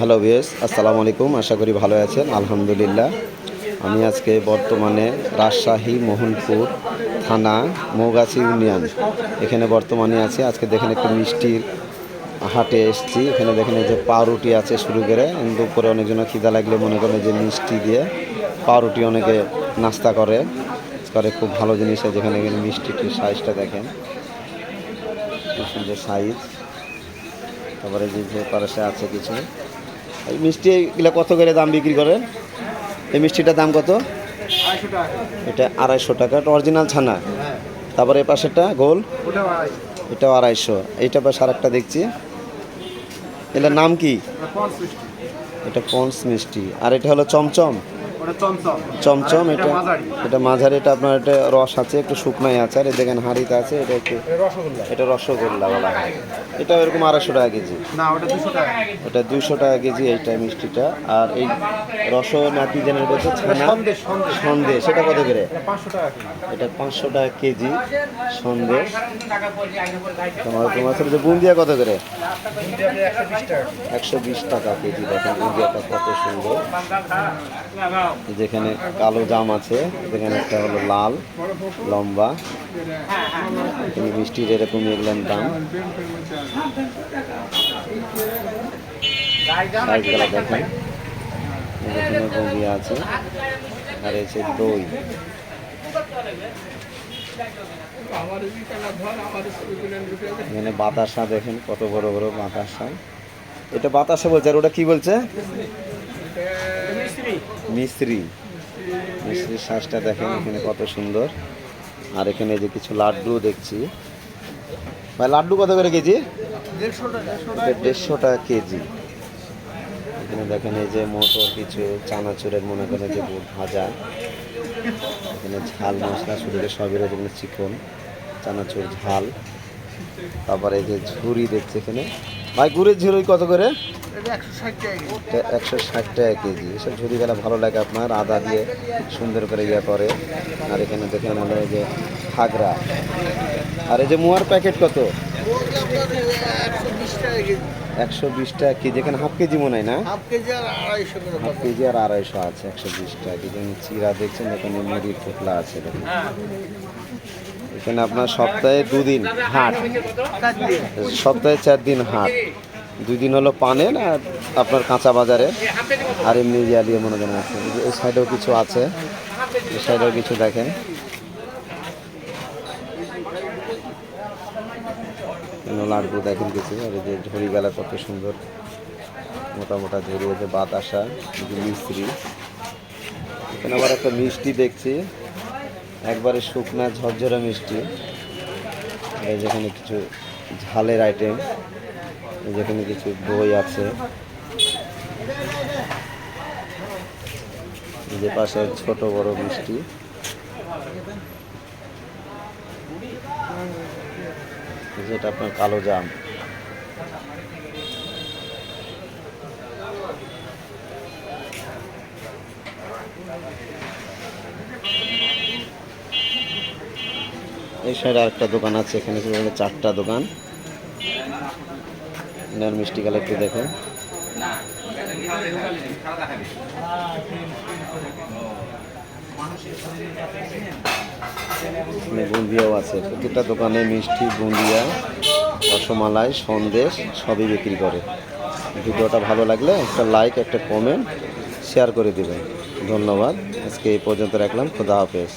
Hello VS আসসালামু আলাইকুম, আশা করি ভালো আছেন, আলহামদুলিল্লাহ। আমি আজকে বর্তমানে রাজশাহী মোহনপুর থানা মৌগাছি ইউনিয়ন। এখানে বর্তমানে আছি, আজকে দেখেন একটু মিষ্টির হাটে এসেছি। এখানে দেখেন যে পাউরুটি আছে শুরু করে উপরে অনেকজনের খিদা লাগলে মনে করেন যে মিষ্টি দিয়ে পাউরুটি অনেকে নাস্তা করে। করে খুব ভালো জিনিস আছে যেখানে এখানে মিষ্টিটির সাইজটা দেখেন। সুন্দর সাইজ। তারপরে যে পাশে আছে কিছু। মিষ্টি এগুলো কত করে দাম বিক্রি করেন? এই মিষ্টিটার দাম কত? এটা আড়াইশো টাকা, এটা অরিজিনাল ছানা। তারপরে এ পাশেরটা গোল। এটাও আড়াইশো। এইটা বেশ আরেকটা দেখছি। এটার নাম কি? এটা পন্স মিষ্টি। আর এটা হলো চমচম। চমচম। চমচম এটা এটা মাঝারি। এটা আপনার এটা রস আছে একটু শুকনাই আছে আর এই দেখেন হাঁড়িতে আছে এটা একটু এটা রসগোল্লা। এটা রসগোল্লা বলা হয়। এটা এরকম আড়াইশো টাকা কেজি। না ওটা দুশো টাকা। এটা দুইশো টাকা কেজি এইটা মিষ্টিটা। আর এই রস নাকি জেনের বলছে ছানা? সন্দেশ সন্দেশ। সন্দেশ সেটা কত করে? এটা পাঁচশো টাকা এটা কেজি সন্দেশ। তোমার তোমার সাথে বুন্দিয়া কত করে? একশো বিশ টাকা। একশো বিশ টাকা কেজি দেখেন বুন্দিয়াটা কত সুন্দর। যেখানে কালো জাম আছে যেখানে একটা হলো লাল, লম্বা। মিষ্টির এরকম এগুলোর দাম। দেখেন। আছে, আর এসে দই। এখানে বাতাসা দেখেন, কত বড় বড় বাতাসা। এটা বাতাসা বলছে, আর ওটা কি বলছে? মিস্ত্রি? মিস্ত্রির শ্বাসটা দেখেন এখানে কত সুন্দর। আর এখানে যে কিছু লাড্ডু দেখছি। ভাই, লাড্ডু কত করে কেজি? দেড়শো টাকা কেজি। এখানে দেখেন এই যে মোটর কিছু, চানাচুরের মনে করেন যে ভাজা। এখানে ঝাল, মশলা শুরু করে সবই রয়েছে চিকন, চানাচুর, ঝাল। তারপরে এই যে ঝুড়ি দেখছি এখানে। ভাই, গুড়ের ঝুড়ি কত করে? একশো ষাট টাকা কেজি। এসব ঝুড়ি গেলে ভালো লাগে আপনার আদা দিয়ে সুন্দর করে ইয়ে করে। আর এখানে দেখেন হলো যে খাগড়া। আর এই যে মোয়ার প্যাকেট কত? একশো বিশ টাকা কেজি। এখানে হাফ কেজি মনে হয় না? হাফ কেজি আর আড়াইশো আছে একশো বিশ টাকা কেজি। চিরা দেখছেন এখানে মুড়ির টুকলা আছে দেখুন। এখানে আপনার সপ্তাহে দুদিন হাট। সপ্তাহে চার দিন হাট। দুই দিন হলো পানের আর আপনার কাঁচা বাজারে। আর এমনি ইয়ালিয়ে মনে করেন আছে। এই সাইডেও কিছু আছে। এই সাইডেও কিছু দেখেন। লাড্ডু, দেখেন কিছু। আর এই যে ঝুড়ি গেলা কত সুন্দর। মোটা মোটা ঝুড়ি আছে বাতাসা মিস্ত্রি এখানে আবার একটা মিষ্টি দেখছি। একবারে শুকনা ঝরঝরা মিষ্টি। এই যেখানে কিছু ঝালের আইটেম যেখানে কিছু দই আছে। যে পাশে ছোট বড় মিষ্টি। যেটা আপনার কালো জাম। এই সাইডে আরেকটা দোকান আছে, এখানে চারটা দোকান। এনার মিষ্টি কালে একটু দেখেন বুন্দিয়াও আছে। প্রত্যেকটা দোকানে মিষ্টি, বুন্দিয়া, রসমালাই, সন্দেশ সবই বিক্রি করে। ভিডিওটা ভালো লাগলে একটা লাইক একটা কমেন্ট শেয়ার করে দিবেন। ধন্যবাদ। আজকে এই পর্যন্ত রাখলাম। খুদা হাফেজ।